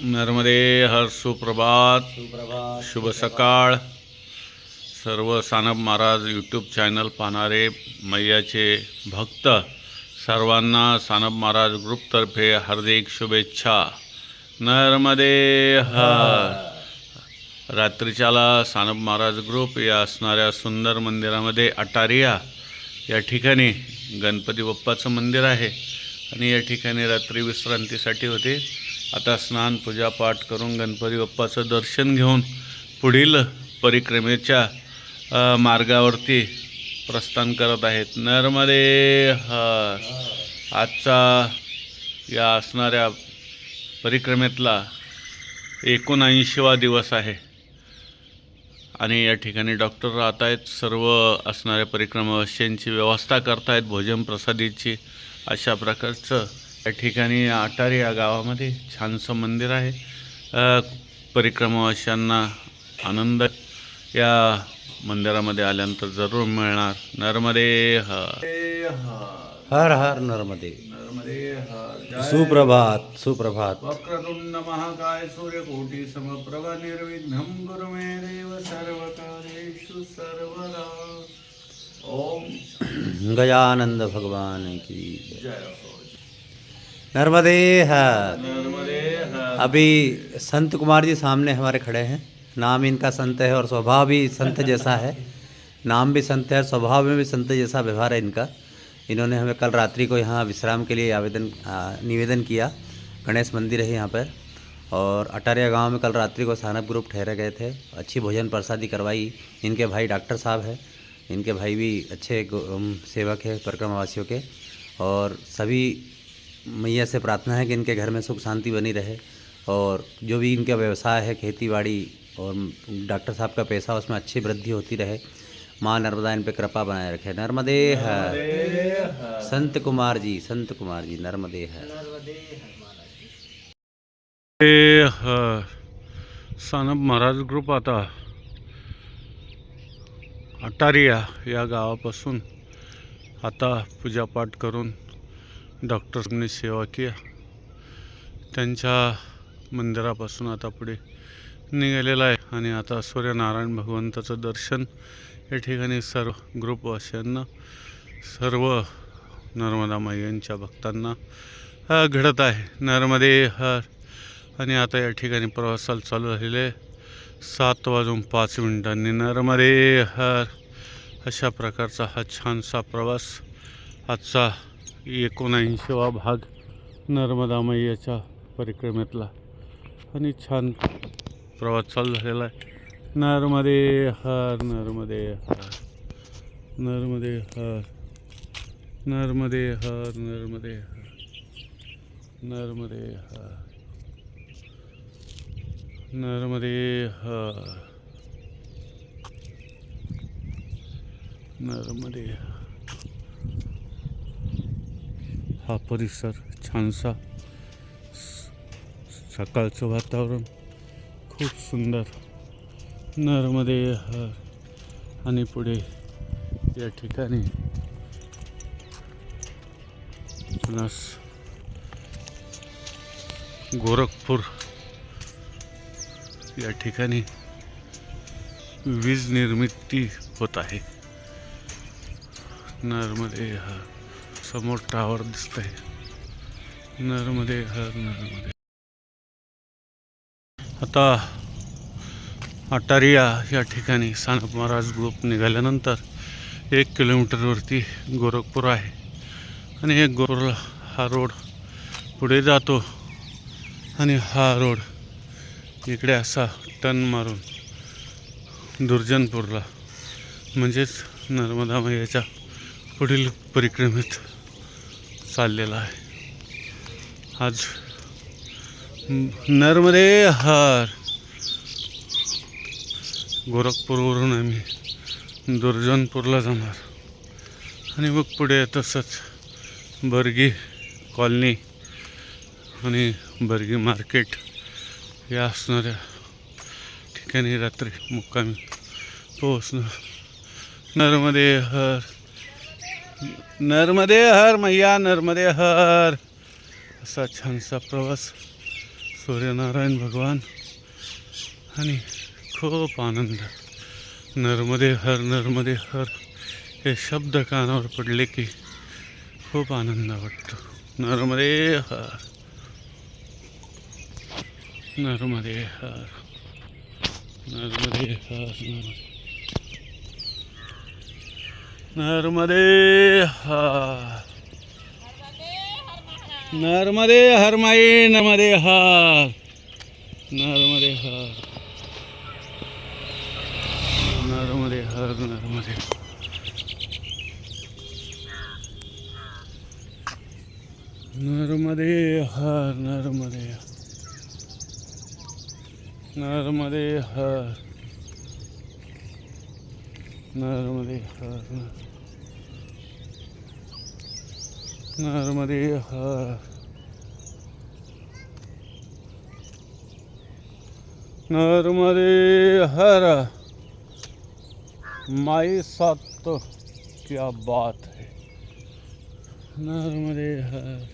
नर्मदे हर सुप्रभात। शुभ सकाळ। सर्व सानप महाराज यूट्यूब चॅनल पाहणारे मैयाचे भक्त सर्वांना सानप महाराज ग्रुपतर्फे हार्दिक शुभेच्छा। नर्मदे हर। रात्रीच्याला सानप महाराज ग्रुप या असणाऱ्या सुंदर मंदिरामध्ये अटारिया या ठिकाणी गणपती बाप्पाचं मंदिर आहे. आणि या ठिकाणी रात्री विश्रांतीसाठी होते. आता स्नान पूजापाठ करून गणपती बाप्पाचं दर्शन घेऊन पुढील परिक्रमेच्या मार्गावरती प्रस्थान करत आहेत. नर्मदे हर. आजचा या असणाऱ्या परिक्रमेतला एकोणऐंशीवा दिवस आहे. आणि या ठिकाणी डॉक्टर राहत आहेत सर्व असणाऱ्या परिक्रमावासियांची व्यवस्था करतायत भोजन प्रसादीची अशा प्रकारचं या ठिकाणी अटारी या गावामध्ये छानसं मंदिर आहे. अ, परिक्रमावासियांना आनंद या मंदिरामध्ये आल्यानंतर जरूर मिळणार. नर्मदे हर. हर हर नर्मदे. नर्मदे हर सुप्रभात सुप्रभात. वक्रतुंड महाकाय सूर्यकोटी समप्रभा निर्विघ्नं गुरु मे देव सर्वकार्येषु सर्वदा. ओम. गजानंद भगवान की जय। हो नर्मदे अभी संत कुमार जी सामने हमारे खड़े हैं। नाम इनका संत है और स्वभाव भी संत जैसा है। नाम भी संत है स्वभाव में भी संत जैसा व्यवहार है इनका। इन्होंने हमें कल रात्रि को यहाँ विश्राम के लिए आवेदन निवेदन किया। गणेश मंदिर है यहाँ पर। और अटारिया गाँव में कल रात्रि को सानप ग्रुप ठहरे गए थे। अच्छी भोजन प्रसादी करवाई। इनके भाई डॉक्टर साहब है। इनके भाई भी अच्छे सेवक है परिक्रमावासियों के। और सभी मैया से प्रार्थना है कि इनके घर में सुख शांति बनी रहे और जो भी इनका व्यवसाय है खेती बाड़ी और डॉक्टर साहब का पैसा उसमें अच्छी वृद्धि होती रहे। माँ नर्मदा इन पर कृपा बनाए रखे। नर्मदे हर। संत कुमार जी, संत कुमार जी, नर्मदे सानप महाराज ग्रुप आता। अटारिया या गावापासून आता पूजापाठ करून डॉक्टरनी सेवा किया त्यांच्या मंदिरापासून आता पुढे निघालेला आहे. आणि आता सूर्यनारायण भगवंताचं दर्शन या ठिकाणी सर्व ग्रुपवासियांना सर्व नर्मदा मैयांच्या भक्तांना घडत आहे. नर्मदे हर. आणि आता या ठिकाणी प्रवासाला चालू झालेले सात वाजून पाच मिनिटांनी नर्मदे हर. अशा प्रकारचा हा छानसा प्रवास आजचा एकोणऐंशीवा भाग नर्मदा मैयाच्या परिक्रमेतला आणि छान प्रवास चालू झालेला आहे नर्मदे हर नर्मदे हर नर्मदे हर नर्मदे हर नर्मदे हर नर्मदे हर नर्मदे हर नर्मदे हर. हा परिसर छानसा स- सकाळचं वातावरण खूप सुंदर. नर्मदे हर आणि पुढे या ठिकाणी गोरखपूर या ठिकाणी वीज निर्मिती होत आहे. नर्मदे हर समोर टावर दिसत आहे नर्मदे हर नर्मदे आता अटारिया या ठिकाणी सानप महाराज ग्रुप निघाल्यानंतर एक किलोमीटरवरती गोरखपूर आहे. आणि एक गोर हा रोड पुढे जातो आणि हा रोड इकडे असा टन मारून दुर्जनपूरला म्हणजेच नर्मदा मैयाच्या पुढील परिक्रमेत चाललेला आहे. आज नर्मदे हर. गोरखपूरवरून आम्ही दुर्जनपूरला जाणार. आणि मग पुढे तसंच बर्गी कॉलनी आणि बर्गी मार्केट या असणाऱ्या ठिकाणी रात्री मुक्कामी पोहोचणार. नर्मदे हर. नर्मदे हर मैया नर्मदे हर। असा छानसा प्रवास सूर्यनारायण भगवान आणि खूप आनंद। नर्मदे हर नर्मदे हर हे शब्द कानावर पडले की खूप आनंद वाटतो। नर्मदे हर नर्मदे हर नर्मदे हर नर्मदे हर। नर्मदे हर माई नर्मदे हार। नर्मदे हार। नर्मदे हर नर्मदे नर्मदे हर नर्मदे नर्मदे हर। नर्मदे हर नर्मदे हर नर्मदे हर माई साथ तो क्या बात है नर्मदे हर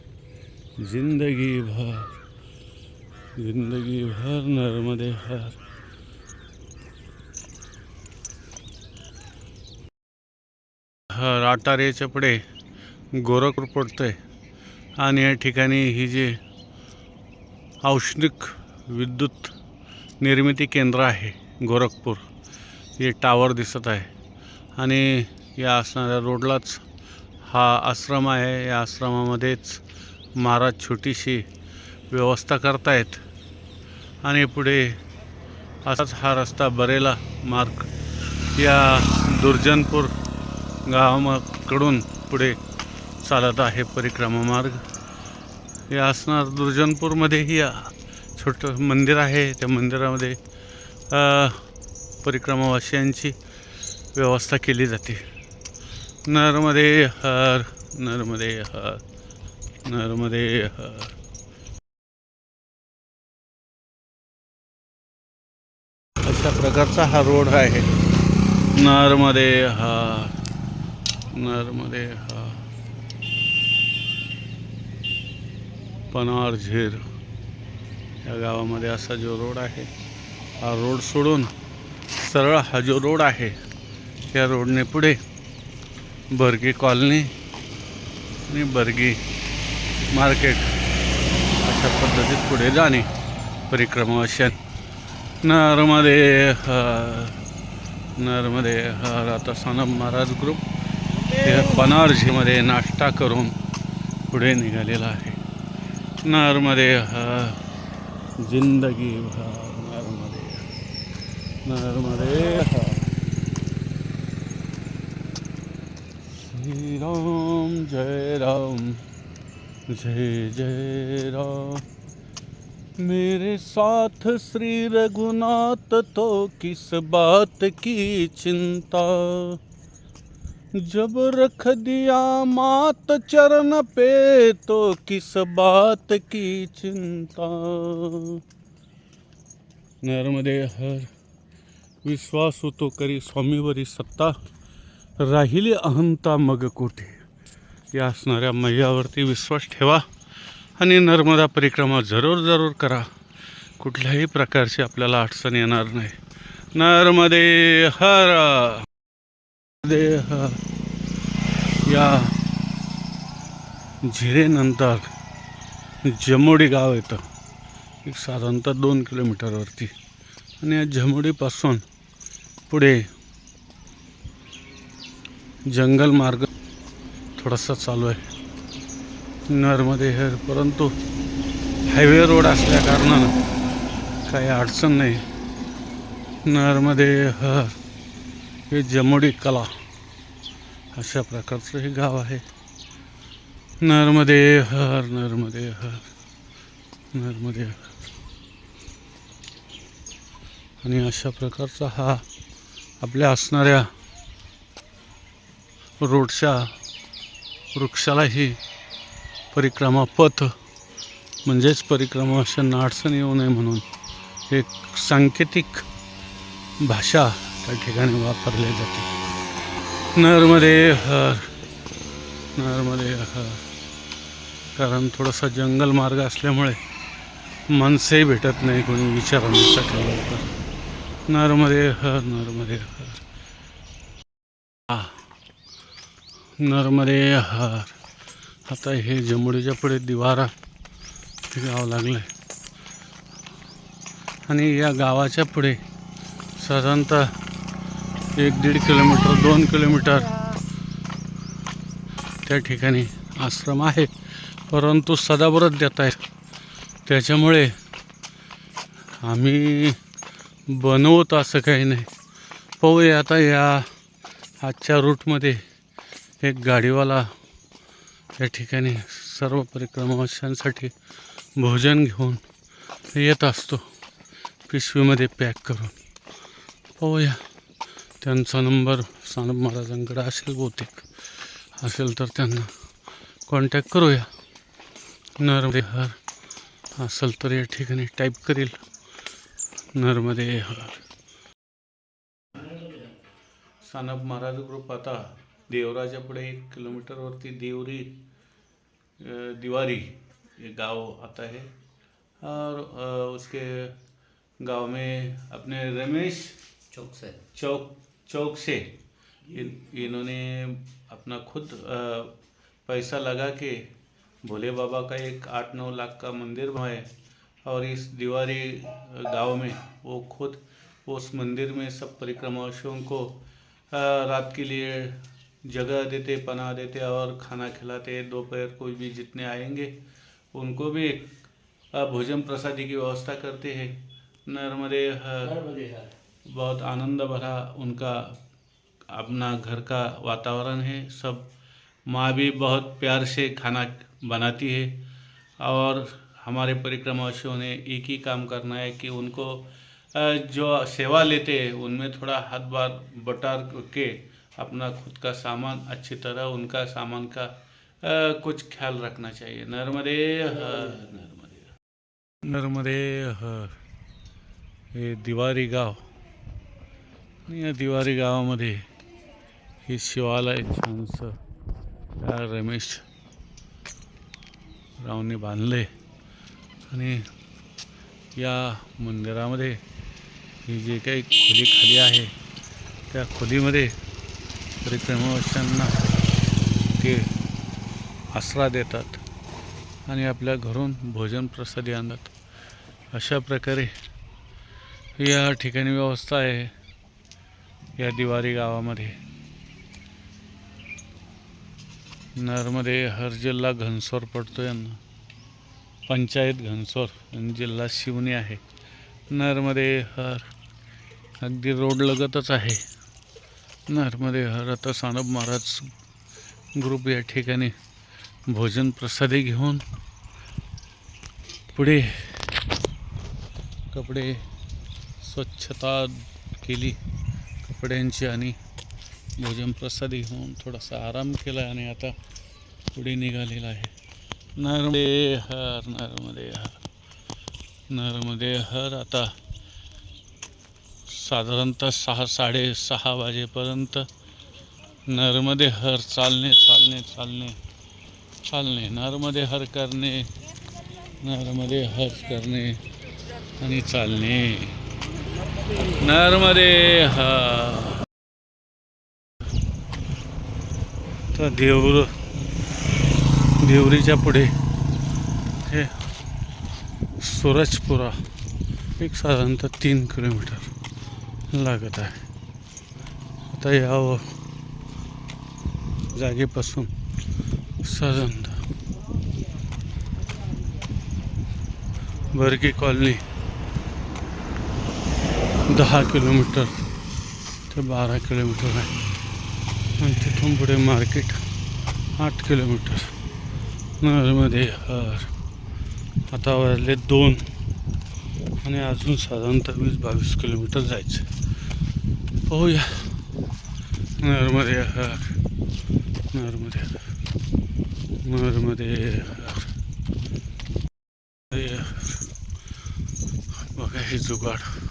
ज़िंदगी भर ज़िंदगी भर नर्मदे हर। राटारेच्या पुढे गोरखपूर पडतंय. आणि या ठिकाणी ही जे औष्णिक विद्युत निर्मिती केंद्र आहे गोरखपूर हे टावर दिसत आहे. आणि या असणाऱ्या रोडलाच हा आश्रम आहे. या आश्रमामध्येच महाराज छोटीशी व्यवस्था करतायत. आणि पुढे असाच हा रस्ता बरेला मार्ग या दुर्जनपूर गावाकडून पुढे चालत आहे परिक्रमा मार्ग. हे असणार दुर्जनपूरमध्येही छोटं मंदिर आहे. त्या मंदिरामध्ये परिक्रमावाशियांची परिक्रमावासियांची व्यवस्था केली जाते. नर्मदे हर नर्मदे हर नर्मदे हर. अशा प्रकारचा हा रोड आहे. नर्मदे हर. नर्मदे हा पनार झीर या गावामध्ये असा जो रोड आहे हा रोड सोडून सरळ हा जो रोड आहे या रोडने पुढे बर्गी कॉलनी आणि बर्गी मार्केट अशा पद्धतीत पुढे जाणे परिक्रमाशन नर्मदे हर नर्मदे हर आता सनम महाराज ग्रुप हे पनारजीमध्ये नाश्ता करून पुढे निघालेला आहे. नर्मदे हा, ज़िंदगी श्री राम जय राम जय जय राम मेरे साथ श्री रघुनाथ तो किस बात की चिंता? जब रख दिया मात चरण पे तो किस बात की चिंता? नर्मदे हर विश्वास होतो करी स्वामीवरी सत्ता राहिली अहंता मग कोठे? या असणाऱ्या मैयावरती विश्वास ठेवा आणि नर्मदा परिक्रमा जरूर जरूर करा. कुठल्याही प्रकारची आपल्याला अडचण येणार नाही. नर्मदे हर नर्मदे हर या झिरेनंतर जमोडी गाव येतं. एक साधारणतः दोन किलोमीटरवरती आणि या जमोडीपासून पुढे जंगल मार्ग थोडासा चालू आहे. नर्मदे हेर परंतु हायवे रोड असल्या कारणानं काही अडचण नाही. नर्मदे हर हे जमोडी कला अशा प्रकारचं हे गाव आहे. नर्मदे हर नर्मदे हर नर्मदे हर आणि अशा प्रकारचा हा आपल्या असणाऱ्या रोडच्या वृक्षालाही परिक्रमा पथ म्हणजेच परिक्रमा अशांना अडचण येऊ नये म्हणून एक सांकेतिक भाषा त्या ठिकाणी वापरले जाते. नर्मदे हर नर्मदे हर कारण थोडंसं जंगल मार्ग असल्यामुळे माणसंही भेटत नाही कोणी विचारण्यासाठी लवकर. नर्मदे हर नर्मदे हर हा. नर्मदे हर आता हे जमुडीच्या पुढे दिवारा हे गाव लागलं आहे आणि या गावाच्या पुढे साधारणतः एक दीड किलोमीटर दोन किलोमीटर त्या ठिकाणी आश्रम आहे. परंतु सदाबरच देत आहेत त्याच्यामुळे आम्ही बनवत असं काही नाही. पाहूया आता या आजच्या रूटमध्ये एक गाडीवाला या ठिकाणी सर्व परिक्रमाशांसाठी भोजन घेऊन येत असतो. पिशवीमध्ये पॅक करून. पाहूया. त्यांचा नंबर सानप महाराजांकडे असेल बहुतेक. असेल तर त्यांना कॉन्टॅक्ट करूया. नर्मदे हर असेल तर या ठिकाणी टाईप करील. नर्मदे हर सानप महाराज ग्रुप आता देवराच्या पुढे एक किलोमीटरवरती देवरी दिवारी ये गांव आता है और उसके गांव में अपने रमेश चौक से. चौक चौक से इन, इन्होंने अपना खुद पैसा लगा के भोले बाबा का एक आठ नौ लाख का मंदिर है और इस दीवारी गाँव में वो खुद उस मंदिर में सब परिक्रमावासियों को रात के लिए जगह देते पना देते और खाना खिलाते, दोपहर कोई भी जितने आएँगे उनको भी भोजन प्रसादी की व्यवस्था करते हैं। नर्मदे हर बहुत आनंद भरा उनका अपना घर का वातावरण है। सब माँ भी बहुत प्यार से खाना बनाती है और हमारे परिक्रमावासियों ने एक ही काम करना है कि उनको जो सेवा लेते हैं, उनमें थोड़ा हाथ बार बटार के अपना खुद का सामान, अच्छी तरह उनका सामान का कुछ ख्याल रखना चाहिए। नर्मदे नर्मदे. नर्मदे हे। दिवारी गाव। आणि या दिवारी गावामध्ये हे शिवालय छानसं या रमेश रावने बांधले. आणि या मंदिरामध्ये ही जे काही खोली खाली आहे त्या खोलीमध्ये परिक्रमावाशांना ते आसरा देतात आणि आपल्या घरून भोजन प्रसादी आणतात. अशा प्रकारे या ठिकाणी व्यवस्था आहे. या दिवारी गावामध्ये. नरमध्ये हर जिल्हा घनसोर पडतो यांना. पंचायत घनसोर जिल्हा शिवणी आहे. नरमध्ये हर अगदी रोड लगतच आहे. नरमध्ये हर आता सानब महाराज ग्रुप या ठिकाणी भोजन प्रसादी घेऊन पुढे कपडे स्वच्छता केली. कपड्यांची आणि भोजन प्रसादी घेऊन थोडासा आराम केला आणि आता पुढे निघालेला आहे. नर्मदे हर नर्मदे हर नर्मदे हर आता साधारणतः सहा साडेसहा वाजेपर्यंत नर्मदे हर चालणे चालणे चालणे चालणे. नर्मदे हर करणे नर्मदे हर करणे आणि चालणे. नर्मदे हा. तर देऊर देवरीच्या पुढे हे सूरजपुरा एक साधारणतः तीन किलोमीटर लागत आहे. आता या जागेपासून साधारणतः. बर्गी कॉलनी दहा किलोमीटर ते बारा किलोमीटर आहे. आणि तिथून पुढे मार्केट आठ किलोमीटर. नगरमध्ये हर आता वाजले दोन. आणि अजून साधारणतः वीस बावीस किलोमीटर जायचं. पाहूया. नर्मदे हर नर्मदे हर नर्मदे हर हर. बघा हे जुगाड.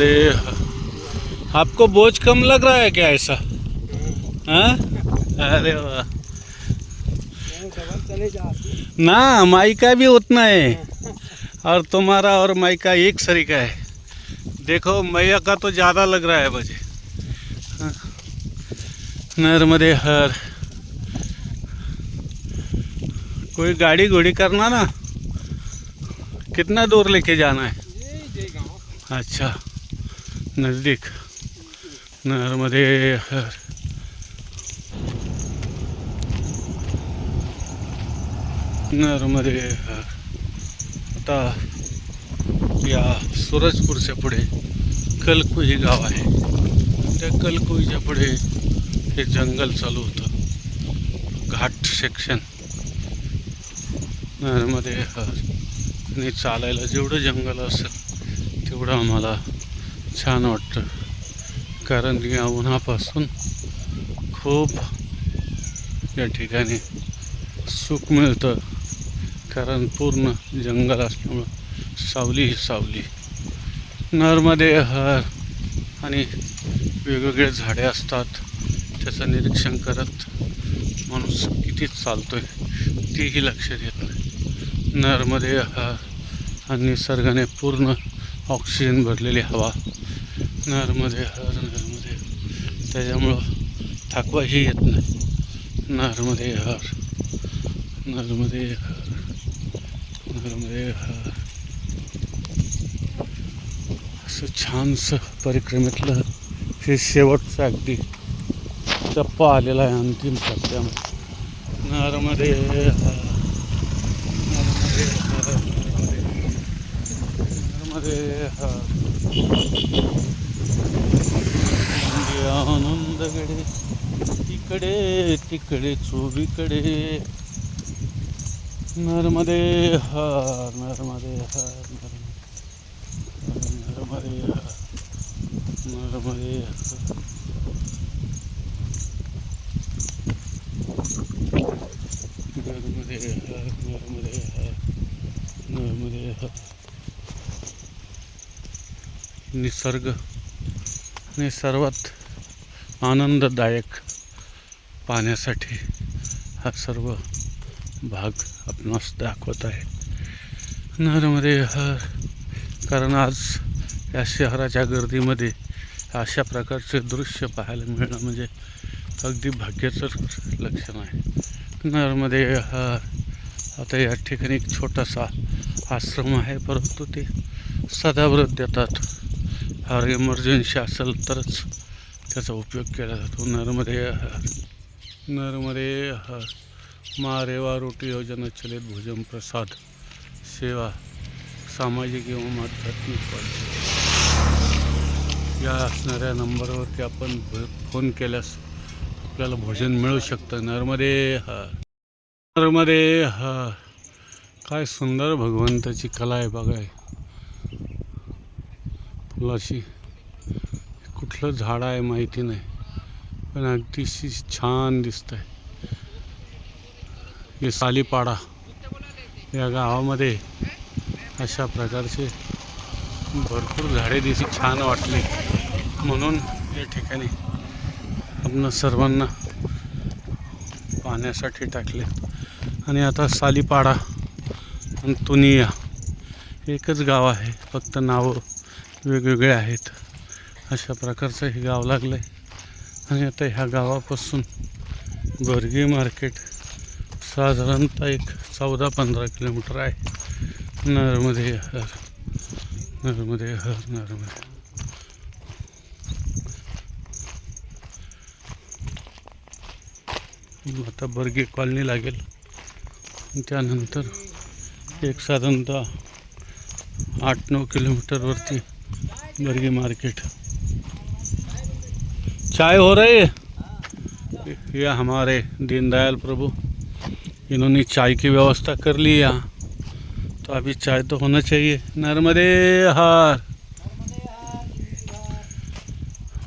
नर्मदे आपको बोझ कम लग रहा है क्या ऐसा? हाँ? अरे वाह। ना माई का भी उतना है। और तुम्हारा और माई का एक सरीका है। देखो मैया का तो ज़्यादा लग रहा है मुझे। हाँ। नर्मदे हर। कोई गाड़ी घोड़ी करना ना? कितना दूर लेके जाना है? अच्छा। नज़दीक. नर्मदे हर हर आता या सूरजपूरच्या पुढे कलकुई गाव आहे. त्या कलकुईच्या पुढे हे जंगल चालू होतं. घाट सेक्शन. नर्मदे हर आणि चालायला जेवढं जंगल असेल तेवढं आम्हाला छान वाटतं. कारण या उन्हापासून खूप या ठिकाणी सुख मिळतं. कारण पूर्ण जंगल असल्यामुळं सावली ही सावली. नरमध्ये हर आणि वेगवेगळे झाडे असतात. त्याचं निरीक्षण करत माणूस किती आहे तीही लक्षात येत नाही. नरमध्ये हर आणि निसर्गाने पूर्ण ऑक्सिजन भरलेली हवा. नरमध्ये हर नरमध्ये. त्याच्यामुळं थकवाही येत नाही. नरमध्ये हर नरमध्ये हर नरमध्ये हर. असं छानसं परिक्रमेतलं हे शेवटचं अगदी टप्पा आलेला आहे अंतिम टप्प्यामध्ये. नरमध्ये हर नरमध्ये हर. नरमध्ये हर. आनंदगडे इकडे तिकडे चोबीकडे नर्मदे हर नर्मदे हर नर्मदे हर नर्मदे हर नर्मदे हर नर्मदे हर नर्मदे हर निसर्ग आणि सर्वात आनंददायक पाहण्यासाठी हा सर्व भाग आपणास दाखवत आहे. नरमध्ये हर कारण आज या शहराच्या गर्दीमध्ये अशा प्रकारचे दृश्य पाहायला मिळणं म्हणजे अगदी भाग्याचं लक्षण आहे. नरमध्ये आता या ठिकाणी एक छोटासा आश्रम आहे परंतु ते सदाव्रत देतात फार इमर्जन्सी असेल तरच त्याचा उपयोग केला जातो. नर्मदे हर नर्मदे मा रेवा रोटी योजना चलित भोजन प्रसाद सेवा सामाजिक एवं आध्यात्मिक या असणाऱ्या नंबरवरती आपण भ- फोन केल्यास आपल्याला भोजन मिळू शकतं. नर्मदे हर नर्मदे काय सुंदर भगवंताची कला आहे बघाय फुलाशी कुठलं झाड आहे माहिती नाही पण अगदीशी छान दिसत आहे हे सालीपाडा या गावामध्ये अशा प्रकारचे भरपूर झाडे दिसी छान वाटले. म्हणून या ठिकाणी आपण सर्वांना पाहण्यासाठी टाकले. आणि आता सालीपाडा आणि तुनिया एकच गाव आहे फक्त नावं वेगवेगळे आहेत. अशा प्रकारचं हे गाव लागलं आहे आणि आता ह्या गावापासून बर्गी मार्केट साधारणतः एक चौदा पंधरा किलोमीटर आहे. नर्मदे हर नर्मदे हर नर्मदे. आता बर्गी कॉलनी लागेल. त्यानंतर एक साधारणतः आठ नऊ किलोमीटरवरती बर्गी मार्केट। चाय हो रही है? ये हमारे दीनदयाल प्रभु, इन्होंने चाय की व्यवस्था कर ली यहाँ तो अभी चाय तो होना चाहिए। नर्मदे हार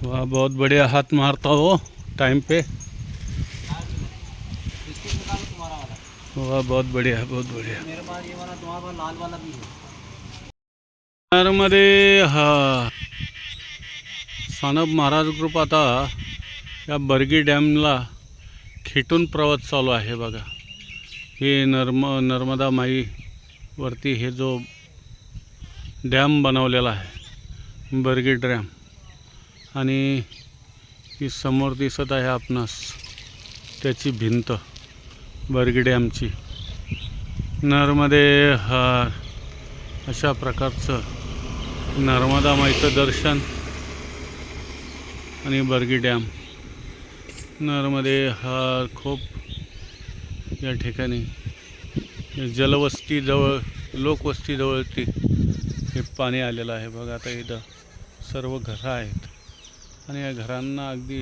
वाह, बहुत बढ़िया हाथ मारता हो टाइम पे। वाह, बहुत बढ़िया बहुत बढ़िया। मध्ये हा. सानप महाराज ग्रुप आता या बर्गी डॅमला खेटून प्रवास चालू आहे बघा. हे नर्म नर्मदा माईवरती हे जो डॅम बनवलेला आहे बर्गी डॅम. आणि ही समोर दिसत आहे आपणास त्याची भिंत बर्गी डॅमची. नर्मदे हा. अशा प्रकारचं नर्मदा माईचं दर्शन आणि बर्गी डॅम. नर्मदे हा खूप या ठिकाणी जलवस्तीजवळ लोकवस्तीजवळती हे पाणी आलेलं आहे. बघा आता इथं सर्व घरं आहेत. आणि या घरांना अगदी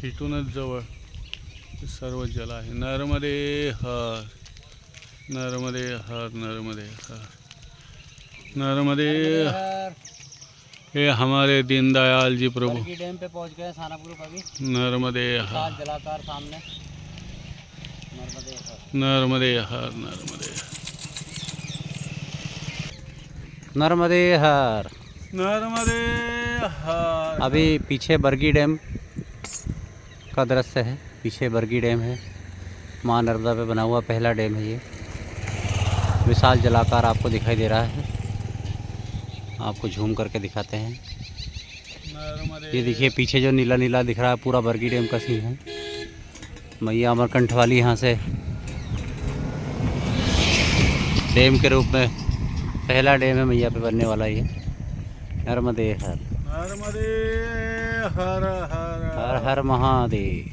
खिटूनच जवळ हे सर्व जल आहे. नर्मदे हर नर्मदे हर नर्मदे हर. नर्मदे हे हमारे दीनदयाल जी प्रभु। डैम पे पहुँच गए सानापुर नर्मदे हर। जलाकार सामने। नर्मदे हर। नर्मदे हर नर्मदे नर्मदे हर। नर्मदे हर। अभी पीछे बरगी डैम का दृश्य है। पीछे बरगी डैम है। माँ नर्मदा पे बना हुआ पहला डैम है ये। विशाल जलाकार आपको दिखाई दे रहा है। आपको झूम करके दिखाते हैं। ये देखिए पीछे जो नीला नीला दिख रहा है पूरा बरगी डैम का सीन है। मैया अमरकंठ वाली यहाँ से डैम के रूप में पहला डैम है मैया पे बनने वाला ये। नर्मदे हर। नर्मदे हर हर। हर हर महादेव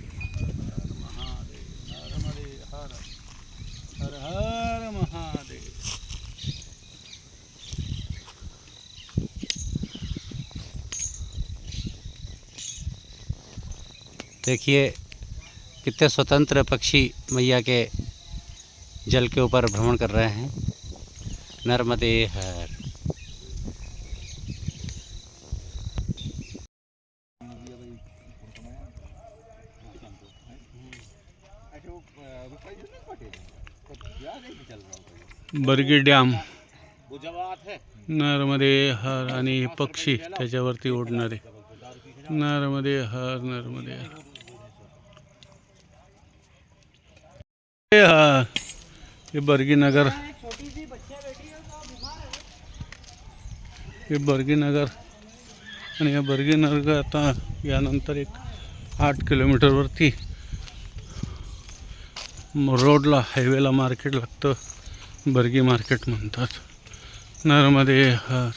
नर्मदे हर हर हर महादेव देखिए कितने स्वतंत्र पक्षी मैया के जल के ऊपर भ्रमण कर रहे हैं। नर्मदे हर। बर्गी डॅम। नर्मदे हर आणि हे पक्षी त्याच्यावरती उडणारे। नर्मदे हर नर्मदे हर। हे. हर. नगर हे बर्गी नगर आणि या बर्गी नगर आता यानंतर एक आठ किलोमीटरवरती रोडला हायवेला मार्केट लागतं. बर्गी मार्केट म्हणतात. नर्मदे हर.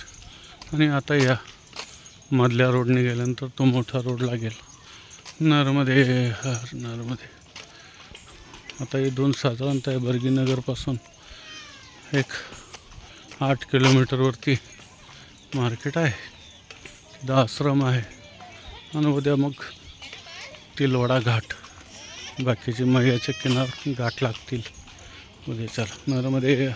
आणि आता या मधल्या रोडने गेल्यानंतर तो मोठा रोड लागेल. नर्मदे हर नर्मदे. आता इथून साधारणतः बर्गीनगरपासून एक आठ किलोमीटरवरती मार्केट आहे. तिथं आश्रम आहे. आणि उद्या मग तिलवडा घाट. बाकीचे मैयाचे किनार गाठ लागतील. उद्या चला. नरमध्ये